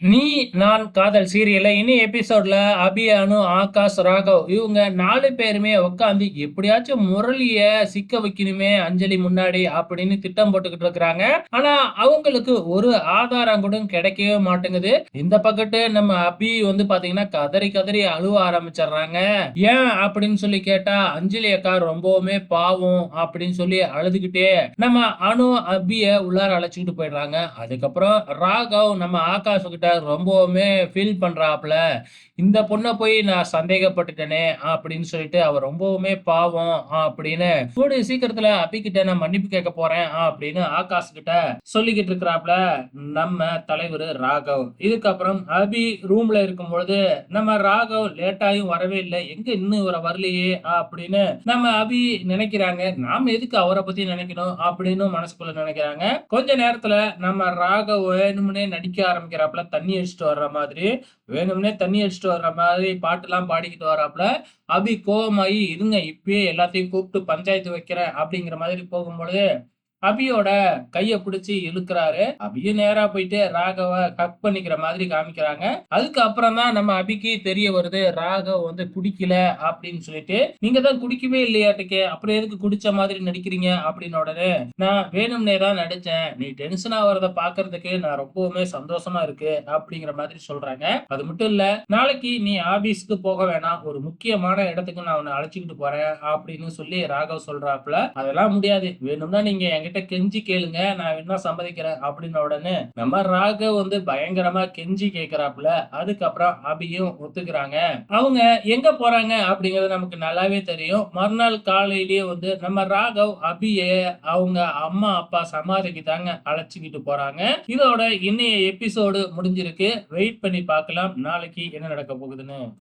நீ நான் காதல் சீரியல்ல இனி எபிசோட்ல அபி, அனு, ஆகாஷ், ராகவ் இவங்க நாலு பேருமே உட்காந்து எப்படியாச்சும் முரளிய சிக்க வைக்கணுமே அஞ்சலி முன்னாடி அப்படின்னு திட்டம் போட்டுக்கிட்டு இருக்கிறாங்க. ஆனா அவங்களுக்கு ஒரு ஆதாரம் கூட கிடைக்கவே மாட்டேங்குது. இந்த பக்கத்து நம்ம அபி வந்து பாத்தீங்கன்னா கதறி கதறி அழுவ ஆரம்பிச்சிடுறாங்க ஏன் அப்படின்னு சொல்லி கேட்டா அஞ்சலி அக்கா ரொம்பவுமே பாவம் அப்படின்னு சொல்லி அழுதுகிட்டே நம்ம அனு, அபிய உள்ளார அழைச்சிக்கிட்டு போயிடுறாங்க. அதுக்கப்புறம் ராகவ் நம்ம ஆகாஷ் கிட்ட ரொம்பவுமே ஃபீல் பண்ணுறாப்புல இந்த பொண்ணை போய் நான் சந்தேகப்பட்டுட்டேனே அப்படின்னு சொல்லிட்டு அவ ரொம்பவுமே பாவம் அப்படின்னு கூடிய சீக்கிரத்துல அபி கிட்ட நான் மன்னிப்பு கேட்க போறேன் அப்படின்னு ஆகாஷ் கிட்ட சொல்லிக்கிட்டு இருக்கிறாப்ல நம்ம தலைவர் ராகவ். இதுக்கப்புறம் அபி ரூம்ல இருக்கும் பொழுது நம்ம ராகவ் லேட்டாயும் வரவே இல்லை. எங்க இன்னும் இவரை வரலையே அப்படின்னு நம்ம அபி நினைக்கிறாங்க. நாம எதுக்கு அவரை பத்தி நினைக்கணும் அப்படின்னு மனசுக்குள்ள நினைக்கிறாங்க. கொஞ்ச நேரத்துல நம்ம ராகவ் வேணும்னே நடிக்க ஆரம்பிக்கிறாப்புல தண்ணி அடிச்சுட்டு வர்ற மாதிரி. வேணும்னே தண்ணி அடிச்சுட்டு வர்ற மாதிரி பாட்டுலாம் பாடிக்கிட்டு வர்றாப்புல அபி கோபமாயி இருங்க இப்பயே எல்லாத்தையும் கூப்பிட்டு பஞ்சாயத்து வைக்கிறேன் அப்படிங்கிற மாதிரி போகும்பொழுது அபியோட கையை பிடிச்சி இழுக்கிறாரு. அபியும் நேரா போயிட்டு ராகவ கட் பண்ணிக்கிற மாதிரி காமிக்கிறாங்க. அதுக்கப்புறம் தான் நம்ம அபிக்கு தெரிய வருது ராகவ் வந்து குடிக்கல அப்படின்னு சொல்லிட்டு. நீங்க தான் குடிக்கவே இல்லையாட்டுக்கே அப்புறம் எதுக்கு குடிச்ச மாதிரி நடிக்கிறீங்க அப்படின்னு உடனே நான் வேணும்னே தான் நடிச்சேன். நீ டென்ஷன் ஆவறத பாக்குறதுக்கு நான் ரொம்பவுமே சந்தோஷமா இருக்கு அப்படிங்கிற மாதிரி சொல்றாங்க. அது மட்டும் இல்ல நாளைக்கு நீ ஆபீஸ்க்கு போக வேணாம். ஒரு முக்கியமான இடத்துக்கு நான் உன்னை அழைச்சிக்கிட்டு போறேன் அப்படின்னு சொல்லி ராகவ் சொல்றாப்ல. அதெல்லாம் முடியாது. வேணும்னா நீங்க என்கிட்ட கெஞ்சி கேளுங்க. நான் என்ன சம்மதிக்கிறேன் அப்படின்ன உடனே நம்ம ராகவ் வந்து பயங்கரமா கெஞ்சி கேட்கிறாப்புல அதுக்கப்புறம் அபியும் ஒத்துக்கிறாங்க. அவங்க எங்க போறாங்க அப்படிங்கறது நமக்கு நல்லாவே தெரியும். மறுநாள் காலையிலேயே வந்து நம்ம ராகவ் அபிய அவங்க அம்மா, அப்பா சமாதிக்கு தாங்க அழைச்சிக்கிட்டு போறாங்க. இதோட இன்னைய எபிசோடு முடிஞ்சிருக்கு. வெயிட் பண்ணி பார்க்கலாம். நாளைக்கு என்ன நடக்க போகுதுன்னு.